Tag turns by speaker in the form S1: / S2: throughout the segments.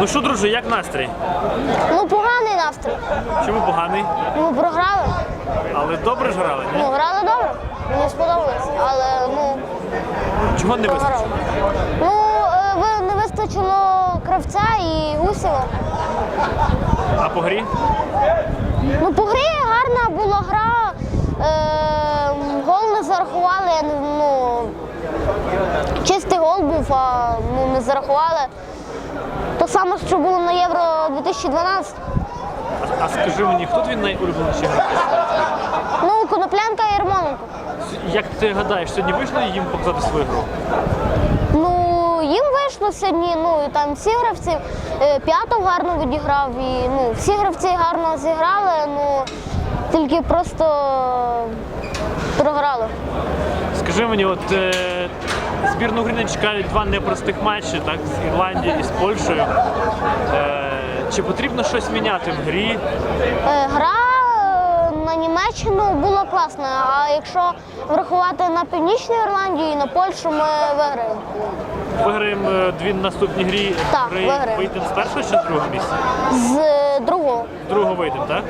S1: Ну що, друже, як настрій?
S2: Ну, поганий настрій.
S1: Чому поганий?
S2: Ну, програли.
S1: Але добре ж грали, ні?
S2: Ну, грали добре. Мені сподобалось, але ну,
S1: Чого не
S2: програли.
S1: вистачило?
S2: Ну, е, ви- не вистачило кравця і гусєва.
S1: А по грі?
S2: Ну, по грі гарна була гра. Е, гол не зарахували. я не- Ну, чистий гол був, а ну, не зарахували. То що було на Євро 2012.
S1: А, а скажи мені, хто твій найулюбленіший гравець?
S2: Ну, Коноплянка і Ярмоленко.
S1: Як ти гадаєш, сьогодні вийшло їм показати свою гру?
S2: Ну, їм вийшло сьогодні, ну і там всі гравці. е, П'ятов гарно відіграв, і ну, всі гравці гарно зіграли, ну тільки просто програли.
S1: Скажи мені, от е, збірну України чекають два непростих матчі, так, з Ірландією і з Польщею. Е, чи потрібно щось міняти в грі?
S2: Е, Гра е, на Німеччину була класна, а якщо врахувати на Північну Ірландію і на Польщу, ми виграємо.
S1: Виграємо е, дві наступні грі,
S2: Так,
S1: гри
S2: виграємо.
S1: вийдемо з першого чи з другого місця?
S2: З е, другого.
S1: З другого вийдемо, так?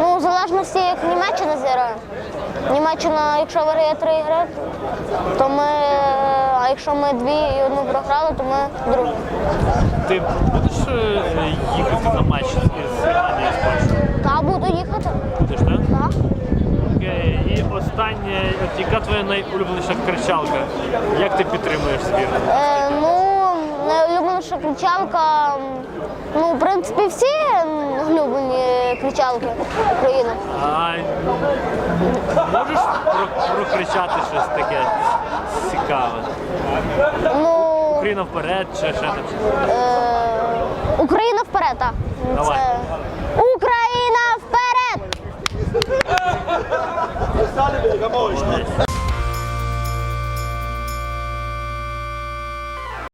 S2: Ну, в залежності, як Німеччина зіграє. Німеччина, якщо виграє три гри, то ми, а якщо ми дві і одну програли, то ми другу.
S1: Ти будеш е, їхати на матч з Ірландією з Польщею?
S2: Та буду їхати.
S1: Будеш, так?
S2: Так.
S1: Окей. І останнє, от яка твоя найулюбленіша кричалка? Як ти підтримуєш збірну?
S2: Е, ну, найулюбленіша кричалка. Ну, в принципі, всі кричалки Україна.
S1: А, Можеш прокричати щось таке цікаве?
S2: Ну,
S1: Україна вперед, чи ще там
S2: е, Україна вперед, так.
S1: Ну, Давай.
S2: Це Україна вперед! Молодець.